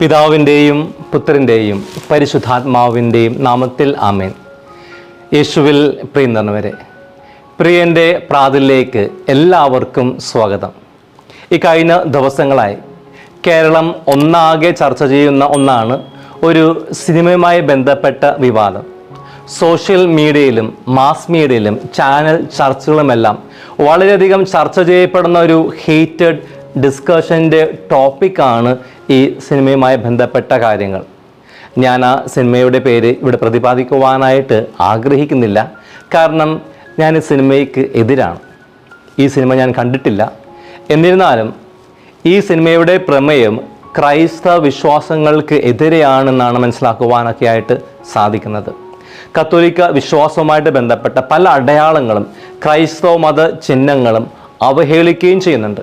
പിതാവിന്റെയും പുത്രന്റെയും പരിശുദ്ധാത്മാവിന്റെയും നാമത്തിൽ ആമേൻ. യേശുവിൽ പ്രിയ നിറഞ്ഞവരെ പ്രിയന്റെ പ്രാതിലേക്ക് എല്ലാവർക്കും സ്വാഗതം. ഈ ദിവസങ്ങളായി കേരളം ഒന്നാകെ ചർച്ച ചെയ്യുന്ന ഒന്നാണ് ഒരു സിനിമയുമായി ബന്ധപ്പെട്ട വിവാദം. സോഷ്യൽ മീഡിയയിലും മാസ് മീഡിയയിലും ചാനൽ ചർച്ചകളുമെല്ലാം വളരെയധികം ചർച്ച ചെയ്യപ്പെടുന്ന ഒരു ഹീറ്റഡ് ഡിസ്കഷന്റെ ടോപ്പിക്കാണ് ഈ സിനിമയുമായി ബന്ധപ്പെട്ട കാര്യങ്ങൾ. ഞാൻ ആ സിനിമയുടെ പേര് ഇവിടെ പ്രതിപാദിക്കുവാനായിട്ട് ആഗ്രഹിക്കുന്നില്ല. കാരണം ഞാൻ ഈ സിനിമയ്ക്ക് എതിരാണ്. ഈ സിനിമ ഞാൻ കണ്ടിട്ടില്ല. എന്നിരുന്നാലും ഈ സിനിമയുടെ പ്രമേയം ക്രൈസ്തവ വിശ്വാസങ്ങൾക്ക് എതിരെയാണെന്നാണ് മനസ്സിലാക്കുവാനൊക്കെ ആയിട്ട് സാധിക്കുന്നത്. കത്തോലിക്ക വിശ്വാസവുമായിട്ട് ബന്ധപ്പെട്ട പല അടയാളങ്ങളും ക്രൈസ്തവ മത ചിഹ്നങ്ങളും അവഹേളിക്കുകയും ചെയ്യുന്നുണ്ട്.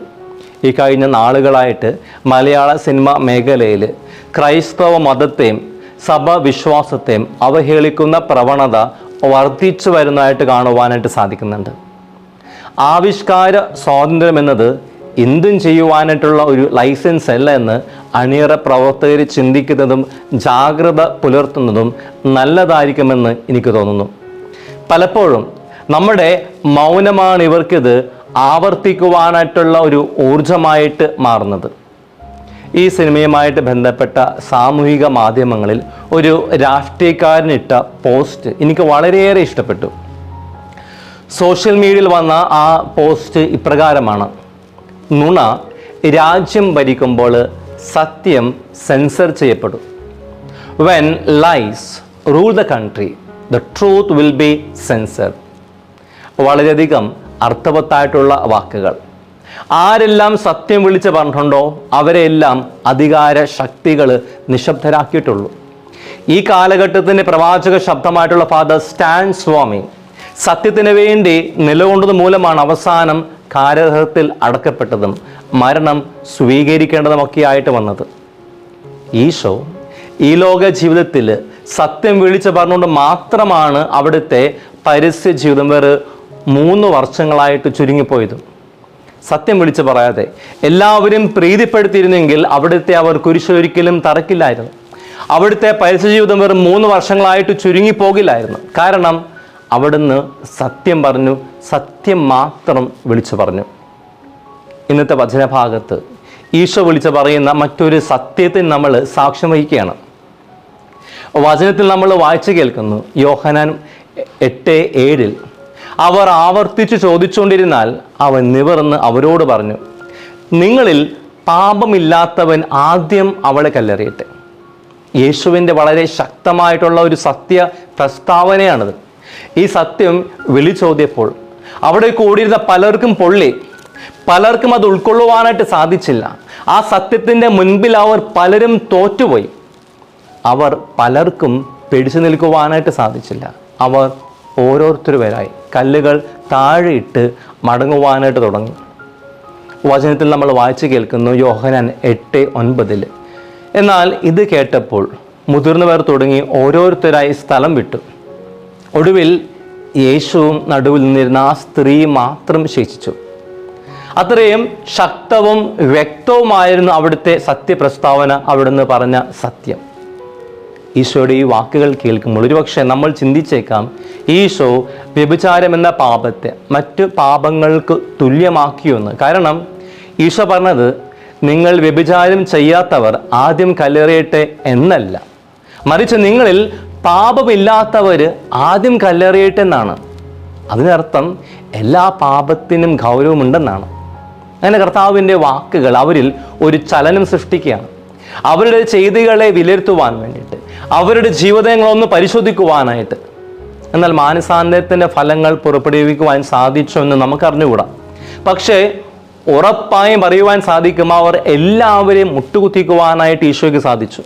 ഈ കഴിഞ്ഞ നാളുകളായിട്ട് മലയാള സിനിമ മേഖലയിൽ ക്രൈസ്തവ മതത്തെയും സഭവിശ്വാസത്തെയും അവഹേളിക്കുന്ന പ്രവണത വർദ്ധിച്ചു വരുന്നതായിട്ട് കാണുവാനായിട്ട് സാധിക്കുന്നുണ്ട്. ആവിഷ്കാര സ്വാതന്ത്ര്യം എന്നത് എന്തും ചെയ്യുവാനായിട്ടുള്ള ഒരു ലൈസൻസ് അല്ല എന്ന് അണിയറ പ്രവർത്തകർ ചിന്തിക്കുന്നതും ജാഗ്രത പുലർത്തുന്നതും നല്ലതായിരിക്കുമെന്ന് എനിക്ക് തോന്നുന്നു. പലപ്പോഴും നമ്മുടെ മൗനമാണ് ഇവർക്കിത് ആവർത്തിക്കുവാനായിട്ടുള്ള ഒരു ഊർജമായിട്ട് മാറുന്നത്. ഈ സിനിമയുമായിട്ട് ബന്ധപ്പെട്ട സാമൂഹിക മാധ്യമങ്ങളിൽ ഒരു രാഷ്ട്രീയക്കാരനിട്ട പോസ്റ്റ് എനിക്ക് വളരെയേറെ ഇഷ്ടപ്പെട്ടു. സോഷ്യൽ മീഡിയയിൽ വന്ന ആ പോസ്റ്റ് ഇപ്രകാരമാണ്. നുണ രാജ്യം ഭരിക്കുമ്പോൾ സത്യം സെൻസർ ചെയ്യപ്പെടും. When lies rule the country the truth will be censor വളരെയധികം അർത്ഥവത്തായിട്ടുള്ള വാക്കുകൾ. ആരെല്ലാം സത്യം വിളിച്ച് പറഞ്ഞിട്ടുണ്ടോ അവരെല്ലാം അധികാര ശക്തികൾ നിശബ്ദരാക്കിയിട്ടുള്ളൂ. ഈ കാലഘട്ടത്തിന്റെ പ്രവാചക ശബ്ദമായിട്ടുള്ള ഫാദർ സ്റ്റാൻ സ്വാമി സത്യത്തിന് വേണ്ടി നിലകൊണ്ടത് മൂലമാണ് അവസാനം കാരഹത്തിൽ അടക്കപ്പെട്ടതും മരണം സ്വീകരിക്കേണ്ടതുമൊക്കെ ആയിട്ട് വന്നത്. ഈശോ ഈ ലോക ജീവിതത്തിൽ സത്യം വിളിച്ച് പറഞ്ഞുകൊണ്ട് മാത്രമാണ് അവിടുത്തെ പരസ്യ ജീവിതം വേറെ മൂന്ന് വർഷങ്ങളായിട്ട് ചുരുങ്ങിപ്പോയതും. സത്യം വിളിച്ചു പറയാതെ എല്ലാവരും പ്രീതിപ്പെടുത്തിയിരുന്നെങ്കിൽ അവിടുത്തെ അവർ കുരിശൊരിക്കലും തറക്കില്ലായിരുന്നു. അവിടുത്തെ ജീവിതം വെറും മൂന്ന് വർഷങ്ങളായിട്ട് ചുരുങ്ങി ചുരുങ്ങിപ്പോകില്ലായിരുന്നു. കാരണം അവിടുന്ന് സത്യം പറഞ്ഞു സത്യം മാത്രം വിളിച്ചു പറഞ്ഞു. ഇന്നത്തെ വചനഭാഗത്ത് ഈശോ വിളിച്ച് പറയുന്ന മറ്റൊരു സത്യത്തിന് നമ്മൾ സാക്ഷ്യം വഹിക്കുകയാണ്. വചനത്തിൽ നമ്മൾ വായിച്ചു കേൾക്കുന്നു യോഹനാൻ എട്ട് ഏഴിൽ അവർ ആവർത്തിച്ച് ചോദിച്ചുകൊണ്ടിരുന്നാൽ അവൻ നിവർന്ന് അവരോട് പറഞ്ഞു നിങ്ങളിൽ പാപമില്ലാത്തവൻ ആദ്യം അവളെ കല്ലെറിയട്ടെ. യേശുവിന്റെ വളരെ ശക്തമായിട്ടുള്ള ഒരു സത്യ പ്രസ്താവനയാണിത്. ഈ സത്യം വിളിച്ചോതിയപ്പോൾ അവിടെ കൂടിയിരുന്ന പലർക്കും പൊള്ളി. പലർക്കും അത് ഉൾക്കൊള്ളുവാനായിട്ട് സാധിച്ചില്ല. ആ സത്യത്തിന്റെ മുൻപിൽ അവർ പലരും തോറ്റുപോയി. അവർ പലർക്കും പിടിച്ചു നിൽക്കുവാനായിട്ട് സാധിച്ചില്ല. അവർ ഓരോരുത്തരുവരായി കല്ലുകൾ താഴെയിട്ട് മടങ്ങുവാനായിട്ട് തുടങ്ങി. വചനത്തിൽ നമ്മൾ വായിച്ചു കേൾക്കുന്നു യോഹനാൻ എട്ട് ഒൻപതിൽ. എന്നാൽ ഇത് കേട്ടപ്പോൾ മുതിർന്നവർ തുടങ്ങി ഓരോരുത്തരായി സ്ഥലം വിട്ടു. ഒടുവിൽ യേശുവും നടുവിൽ നിന്നിരുന്ന ആ സ്ത്രീ മാത്രം ശേഷിച്ചു. അത്രയും ശക്തവും വ്യക്തവുമായിരുന്നു അവിടുത്തെ സത്യപ്രസ്താവന അവിടുന്ന് പറഞ്ഞ സത്യം. ഈശോയുടെ ഈ വാക്കുകൾ കേൾക്കുമ്പോൾ ഒരുപക്ഷെ നമ്മൾ ചിന്തിച്ചേക്കാം ഈശോ വ്യഭിചാരം എന്ന പാപത്തെ മറ്റു പാപങ്ങൾക്ക് തുല്യമാക്കിയൊന്ന് കാരണം ഈശോ പറഞ്ഞത് നിങ്ങൾ വ്യഭിചാരം ചെയ്യാത്തവർ ആദ്യം കല്ലെറിയട്ടെ എന്നല്ല. മറിച്ച് നിങ്ങളിൽ പാപമില്ലാത്തവർ ആദ്യം കല്ലെറിയട്ടെ എന്നാണ് അതിനർത്ഥം എല്ലാ പാപത്തിനും ഗൗരവമുണ്ടെന്നാണ്. അങ്ങനെ കർത്താവിന്റെ വാക്കുകൾ അവരിൽ ഒരു ചലനം സൃഷ്ടിക്കുകയാണ്. അവരുടെ ചെയ്തികളെ വിലയിരുത്തുവാൻ വേണ്ടിയിട്ട്. അവരുടെ ജീവിതങ്ങളൊന്ന് പരിശോധിക്കുവാനായിട്ട്. എന്നാൽ മാനസാന്തരത്തിന്റെ ഫലങ്ങൾ പുറപ്പെടുവിക്കുവാൻ സാധിച്ചു എന്ന് നമുക്കറിഞ്ഞുകൂടാ. പക്ഷേ ഉറപ്പായും പറയുവാൻ സാധിക്കും അവർ എല്ലാവരെയും മുട്ടുകുത്തിക്കുവാനായിട്ട് ഈശോയ്ക്ക് സാധിച്ചു.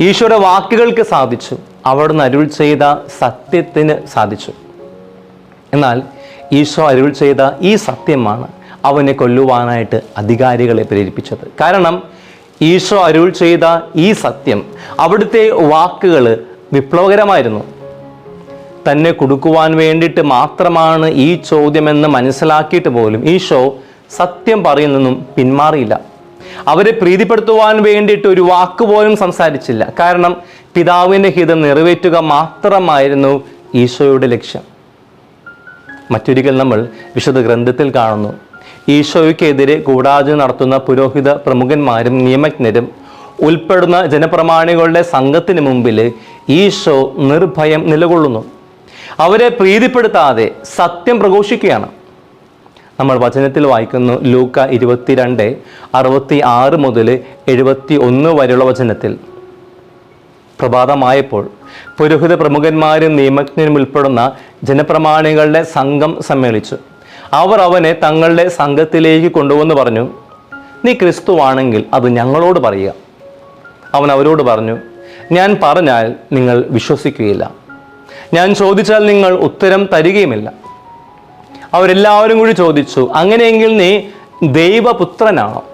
ഈശോയുടെ വാക്കുകൾക്ക് സാധിച്ചു. അവിടുന്ന് അരുൾ ചെയ്ത സത്യത്തിന് സാധിച്ചു. എന്നാൽ ഈശോ അരുൾ ചെയ്ത ഈ സത്യമാണ് അവനെ കൊല്ലുവാനായിട്ട് അധികാരികളെ പ്രേരിപ്പിച്ചത്. കാരണം ഈശോ അരുൾ ചെയ്ത ഈ സത്യം അവിടുത്തെ വാക്കുകൾ വിപ്ലവകരമായിരുന്നു. തന്നെ കൊടുക്കുവാൻ വേണ്ടിയിട്ട് മാത്രമാണ് ഈ ചോദ്യമെന്ന് മനസ്സിലാക്കിയിട്ട് പോലും ഈശോ സത്യം പറയുന്നൊന്നും പിന്മാറിയില്ല. അവരെ പ്രീതിപ്പെടുത്തുവാൻ വേണ്ടിയിട്ട് ഒരു വാക്ക് പോലും സംസാരിച്ചില്ല. കാരണം പിതാവിന്റെ ഹിതം നിറവേറ്റുക മാത്രമായിരുന്നു ഈശോയുടെ ലക്ഷ്യം. മറ്റൊരിക്കൽ നമ്മൾ വിശുദ്ധ ഗ്രന്ഥത്തിൽ കാണുന്നു. ഈശോയ്ക്കെതിരെ ഗൂഢാചന നടത്തുന്ന പുരോഹിത പ്രമുഖന്മാരും നിയമജ്ഞരും ഉൾപ്പെടുന്ന ജനപ്രമാണികളുടെ സംഘത്തിന് മുമ്പിൽ ഈശോ നിർഭയം നിലകൊള്ളുന്നു. അവരെ പ്രീതിപ്പെടുത്താതെ സത്യം പ്രഘോഷിക്കുകയാണ്. നമ്മൾ വചനത്തിൽ വായിക്കുന്നു ലൂക്ക ഇരുപത്തിരണ്ട് അറുപത്തി ആറ് മുതൽ എഴുപത്തി ഒന്ന് വരെയുള്ള വചനത്തിൽ. പ്രഭാതമായപ്പോൾ പുരോഹിത പ്രമുഖന്മാരും നിയമജ്ഞരും ഉൾപ്പെടുന്ന ജനപ്രമാണികളുടെ സംഘം സമ്മേളിച്ചു. അവർ അവനെ തങ്ങളുടെ സംഘത്തിലേക്ക് കൊണ്ടുവന്ന് പറഞ്ഞു നീ ക്രിസ്തുവാണെങ്കിൽ അത് ഞങ്ങളോട് പറയുക. അവൻ അവരോട് പറഞ്ഞു ഞാൻ പറഞ്ഞാൽ നിങ്ങൾ വിശ്വസിക്കുകയില്ല. ഞാൻ ചോദിച്ചാൽ നിങ്ങൾ ഉത്തരം തരികയുമില്ല. അവരെല്ലാവരും കൂടി ചോദിച്ചു അങ്ങനെയെങ്കിൽ നീ ദൈവപുത്രനാണോ?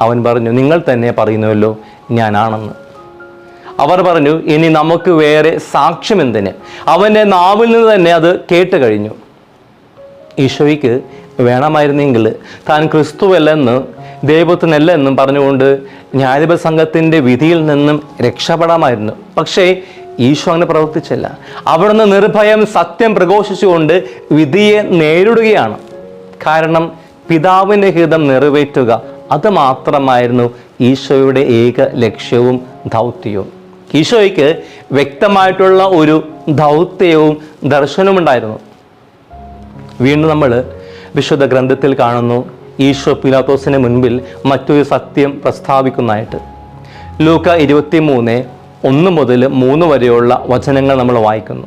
അവൻ പറഞ്ഞു നിങ്ങൾ തന്നെ പറയുന്നുവല്ലോ ഞാനാണെന്ന്. അവർ പറഞ്ഞു ഇനി നമുക്ക് വേറെ സാക്ഷ്യം എന്തിന് അവന്റെ നാവിൽ നിന്ന് തന്നെ അത് കേട്ട് കഴിഞ്ഞു. ഈശോയ്ക്ക് വേണമായിരുന്നെങ്കിൽ താൻ ക്രിസ്തുവല്ലെന്ന് ദൈവത്തിനല്ല എന്നും പറഞ്ഞുകൊണ്ട് ന്യായാധിപ സംഘത്തിന്റെ വിധിയിൽ നിന്നും രക്ഷപ്പെടാമായിരുന്നു. പക്ഷേ ഈശോ അങ്ങനെ പ്രവർത്തിച്ചില്ല. അവിടുന്ന് നിർഭയം സത്യം പ്രഘോഷിച്ചുകൊണ്ട് വിധിയെ നേരിടുകയാണ്. കാരണം പിതാവിന്റെ ഹിതം നിറവേറ്റുക അത് മാത്രമായിരുന്നു ഈശോയുടെ ഏക ലക്ഷ്യവും ദൗത്യവും. ഈശോയ്ക്ക് വ്യക്തമായിട്ടുള്ള ഒരു ദൗത്യവും ദർശനവുമുണ്ടായിരുന്നു. വീണ്ടും നമ്മൾ വിശുദ്ധ ഗ്രന്ഥത്തിൽ കാണുന്നു ഈശോ പിലാത്തോസിന് മുൻപിൽ മറ്റൊരു സത്യം പ്രസ്താവിക്കുന്നതായിട്ട്. ലൂക്ക ഇരുപത്തി മൂന്ന് ഒന്ന് മുതൽ മൂന്ന് വരെയുള്ള വചനങ്ങൾ നമ്മൾ വായിക്കുന്നു.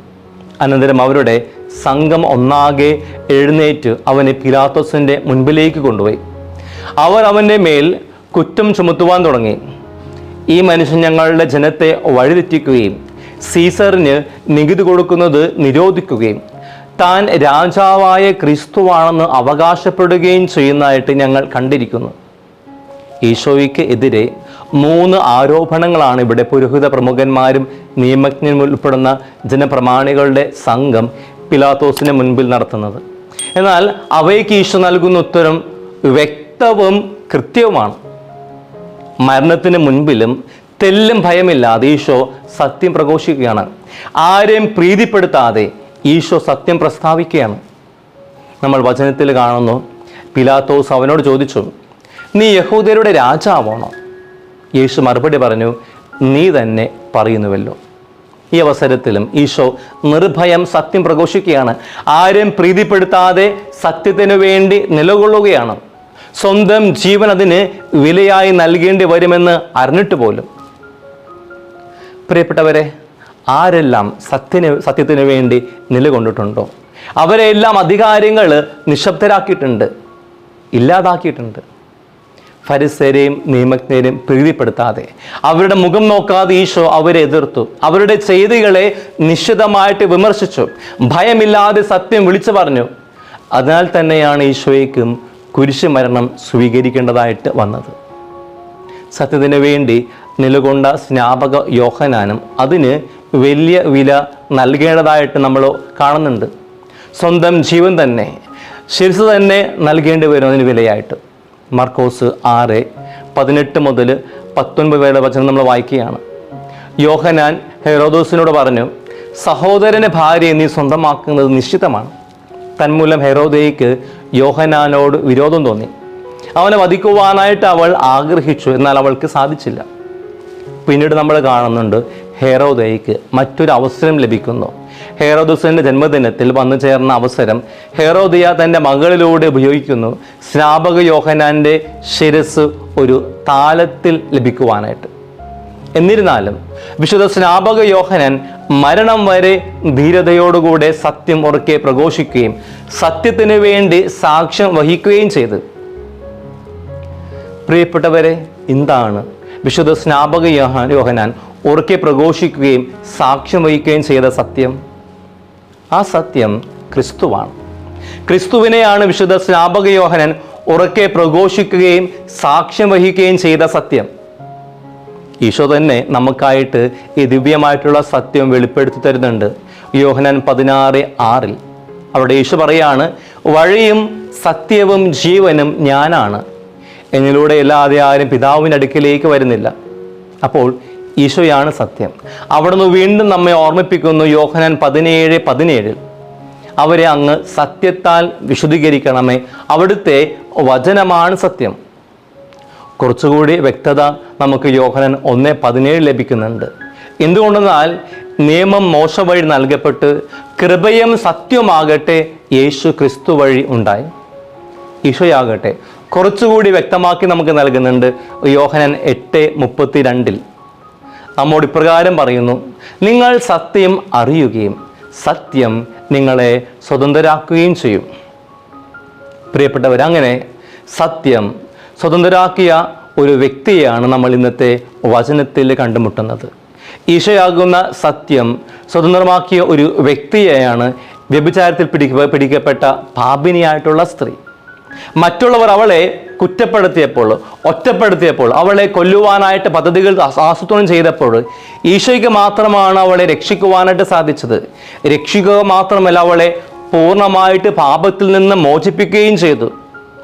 അനന്തരം അവരുടെ സംഘം ഒന്നാകെ എഴുന്നേറ്റ് അവനെ പിലാത്തോസിന്റെ മുൻപിലേക്ക് കൊണ്ടുപോയി. അവർ അവന്റെ മേൽ കുറ്റം ചുമത്തുവാൻ തുടങ്ങി. ഈ മനുഷ്യൻ ഞങ്ങളുടെ ജനത്തെ വഴിതെറ്റിക്കുകയും സീസറിന് നികുതി കൊടുക്കുന്നത് നിരോധിക്കുകയും താൻ രാജാവായ ക്രിസ്തുവാണെന്ന് അവകാശപ്പെടുകയും ചെയ്യുന്നതായിട്ട് ഞങ്ങൾ കണ്ടിരിക്കുന്നു. ഈശോയ്ക്ക് എതിരെ മൂന്ന് ആരോപണങ്ങളാണ് ഇവിടെ പുരോഹിത പ്രമുഖന്മാരും നിയമജ്ഞനും ഉൾപ്പെടുന്ന ജനപ്രമാണികളുടെ സംഘം പിലാത്തോസിന് മുൻപിൽ നടത്തുന്നത്. എന്നാൽ അവയ്ക്ക് ഈശോ നൽകുന്ന ഉത്തരം വ്യക്തവും കൃത്യവുമാണ്. മരണത്തിന് മുൻപിലും തെല്ലും ഭയമില്ലാതെ ഈശോ സത്യം പ്രഘോഷിക്കുകയാണ്. ആരെയും പ്രീതിപ്പെടുത്താതെ ഈശോ സത്യം പ്രസ്താവിക്കുകയാണ്. നമ്മൾ വചനത്തിൽ കാണുന്നു പിലാത്തോസ് അവനോട് ചോദിച്ചു നീ യഹൂദരുടെ രാജാവാണോ? യേശു മറുപടി പറഞ്ഞു നീ തന്നെ പറയുന്നുവല്ലോ. ഈ അവസരത്തിലും ഈശോ നിർഭയം സത്യം പ്രഘോഷിക്കുകയാണ്. ആരും പ്രീതിപ്പെടുത്താതെ സത്യത്തിനു വേണ്ടി നിലകൊള്ളുകയാണ്. സ്വന്തം ജീവൻ അതിന് വിലയായി നൽകേണ്ടി വരുമെന്ന് അറിഞ്ഞിട്ട് പോലും പ്രിയപ്പെട്ടവരെ ആരെല്ലാം സത്യന് സത്യത്തിന് വേണ്ടി നിലകൊണ്ടിട്ടുണ്ടോ? അവരെല്ലാം അധികാരങ്ങൾ നിശബ്ദരാക്കിയിട്ടുണ്ട് ഇല്ലാതാക്കിയിട്ടുണ്ട്. ഫരിസരെയും നിയമജ്ഞരെയും പ്രീതിപ്പെടുത്താതെ അവരുടെ മുഖം നോക്കാതെ ഈശോ അവരെ എതിർത്തു. അവരുടെ ചെയ്തികളെ നിശ്ചിതമായിട്ട് വിമർശിച്ചു. ഭയമില്ലാതെ സത്യം വിളിച്ചു പറഞ്ഞു. അതിനാൽ തന്നെയാണ് ഈശോയ്ക്കും കുരിശ് മരണം സ്വീകരിക്കേണ്ടതായിട്ട് വന്നത്. സത്യത്തിന് വേണ്ടി നിലകൊണ്ട സ്നാപക യോഹനാനും അതിന് വലിയ വില നൽകേണ്ടതായിട്ട് നമ്മൾ കാണുന്നുണ്ട്. സ്വന്തം ജീവൻ തന്നെ ശിരസ് തന്നെ നൽകേണ്ടി വരും അതിന് വിലയായിട്ട്. മർക്കോസ് ആറ് പതിനെട്ട് മുതൽ പത്തൊൻപത് വരെയുള്ള വചനം നമ്മൾ വായിക്കുകയാണ്. യോഹനാൻ ഹെറോദോസിനോട് പറഞ്ഞു സഹോദരന് ഭാര്യയെ നീ സ്വന്തമാക്കുന്നത് നിശ്ചിതമാണ്. തന്മൂലം ഹെറോദയ്ക്ക് യോഹനാനോട് വിരോധം തോന്നി. അവനെ വധിക്കുവാനായിട്ട് അവൾ ആഗ്രഹിച്ചു എന്നാൽ അവൾക്ക് സാധിച്ചില്ല. പിന്നീട് നമ്മൾ കാണുന്നുണ്ട് ഹെറോദയ്ക്ക് മറ്റൊരു അവസരം ലഭിക്കുന്നു. ഹേറോദസിന്റെ ജന്മദിനത്തിൽ വന്നു ചേർന്ന അവസരം ഹേറോദിയ തന്റെ മകളിലൂടെ ഉപയോഗിക്കുന്നു. സ്നാപക യോഹനാന്റെ ശിരസ് ഒരു താലത്തിൽ ലഭിക്കുവാനായിട്ട്. എന്നിരുന്നാലും വിശുദ്ധ സ്നാപക യോഹനൻ മരണം വരെ ധീരതയോടുകൂടെ സത്യം ഉറക്കെ പ്രഘോഷിക്കുകയും സത്യത്തിന് വേണ്ടി സാക്ഷ്യം വഹിക്കുകയും ചെയ്തു. പ്രിയപ്പെട്ടവരെ എന്താണ് വിശുദ്ധ സ്നാപക യോഹ- യോഹനാൻ ഉറക്കെ പ്രഘോഷിക്കുകയും സാക്ഷ്യം വഹിക്കുകയും ചെയ്ത സത്യം. ആ സത്യം ക്രിസ്തുവാണ്. ക്രിസ്തുവിനെയാണ് വിശുദ്ധ സ്നാപക യോഹനൻ ഉറക്കെ പ്രഘോഷിക്കുകയും സാക്ഷ്യം വഹിക്കുകയും ചെയ്ത സത്യം. ഈശോ തന്നെ നമുക്കായിട്ട് ഈ ദിവ്യമായിട്ടുള്ള സത്യം വെളിപ്പെടുത്തി തരുന്നുണ്ട്. യോഹനൻ പതിനാറ് ആറിൽ. അവിടെ ഈശോ പറയാണ് വഴിയും സത്യവും ജീവനും ഞാനാണ്. എന്നിലൂടെ അല്ലാതെ ആരും പിതാവിന്റെ അടുക്കിലേക്ക് വരുന്നില്ല. അപ്പോൾ ഈശോയാണ് സത്യം. അവിടുന്ന് വീണ്ടും നമ്മെ ഓർമ്മിപ്പിക്കുന്നു യോഹനാൻ പതിനേഴ് പതിനേഴിൽ. അവരെ അങ്ങ് സത്യത്താൽ വിശുദ്ധീകരിക്കണമേ. അവിടുത്തെ വചനമാണ് സത്യം. കുറച്ചുകൂടി വ്യക്തത നമുക്ക് യോഹനൻ ഒന്ന് പതിനേഴ് ലഭിക്കുന്നുണ്ട്. എന്തുകൊണ്ടെന്നാൽ നിയമം മോശ വഴി നൽകപ്പെട്ട് കൃപയും സത്യമാകട്ടെ യേശു ക്രിസ്തു വഴി ഉണ്ടായി. ഈശോയാകട്ടെ. കുറച്ചുകൂടി വ്യക്തമാക്കി നമുക്ക് നൽകുന്നുണ്ട് യോഹനൻ എട്ട് മുപ്പത്തി രണ്ടിൽ നമ്മോട് ഇപ്രകാരം പറയുന്നു നിങ്ങൾ സത്യം അറിയുകയും സത്യം നിങ്ങളെ സ്വതന്ത്രരാക്കുകയും ചെയ്യും. പ്രിയപ്പെട്ടവർ അങ്ങനെ സത്യം സ്വതന്ത്രരാക്കിയ ഒരു വ്യക്തിയാണ് നമ്മൾ ഇന്നത്തെ വചനത്തിൽ കണ്ടുമുട്ടുന്നത്. ഈശയാകുന്ന സത്യം സ്വതന്ത്രമാക്കിയ ഒരു വ്യക്തിയെയാണ് വ്യഭിചാരത്തിൽ പിടിക്ക പിടിക്കപ്പെട്ട പാപിനിയായിട്ടുള്ള സ്ത്രീ. മറ്റുള്ളവർ അവളെ കുറ്റപ്പെടുത്തിയപ്പോൾ ഒറ്റപ്പെടുത്തിയപ്പോൾ അവളെ കൊല്ലുവാനായിട്ട് പദ്ധതികൾ ആസൂത്രണം ചെയ്തപ്പോൾ ഈശോയ്ക്ക് മാത്രമാണ് അവളെ രക്ഷിക്കുവാനായിട്ട് സാധിച്ചത്. രക്ഷിക്കുക മാത്രമല്ല അവളെ പൂർണമായിട്ട് പാപത്തിൽ നിന്ന് മോചിപ്പിക്കുകയും ചെയ്തു.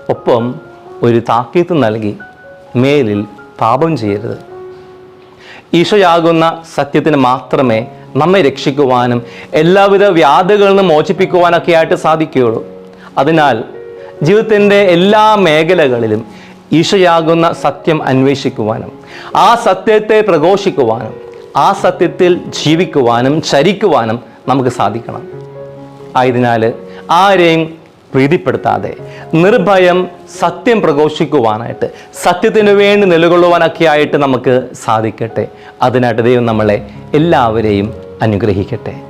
ഒപ്പം ഒരു താക്കീത്ത് നൽകി മേലിൽ പാപം ചെയ്യരുത്. ഈശോയാകുന്ന സത്യത്തിന് മാത്രമേ നമ്മെ രക്ഷിക്കുവാനും എല്ലാവിധ വ്യാധികളിൽ നിന്ന് മോചിപ്പിക്കുവാനൊക്കെ ആയിട്ട് സാധിക്കുകയുള്ളൂ. അതിനാൽ ജീവിതത്തിന്റെ എല്ലാ മേഖലകളിലും ഈശയാകുന്ന സത്യം അന്വേഷിക്കുവാനും ആ സത്യത്തെ പ്രഘോഷിക്കുവാനും ആ സത്യത്തിൽ ജീവിക്കുവാനും ചരിക്കുവാനും നമുക്ക് സാധിക്കണം. ആയതിനാൽ ആരെയും പ്രീതിപ്പെടുത്താതെ നിർഭയം സത്യം പ്രഘോഷിക്കുവാനായിട്ട് സത്യത്തിനു വേണ്ടി നിലകൊള്ളുവാനൊക്കെ ആയിട്ട് നമുക്ക് സാധിക്കട്ടെ. അതിനായിട്ട് ദൈവം നമ്മളെ എല്ലാവരെയും അനുഗ്രഹിക്കട്ടെ.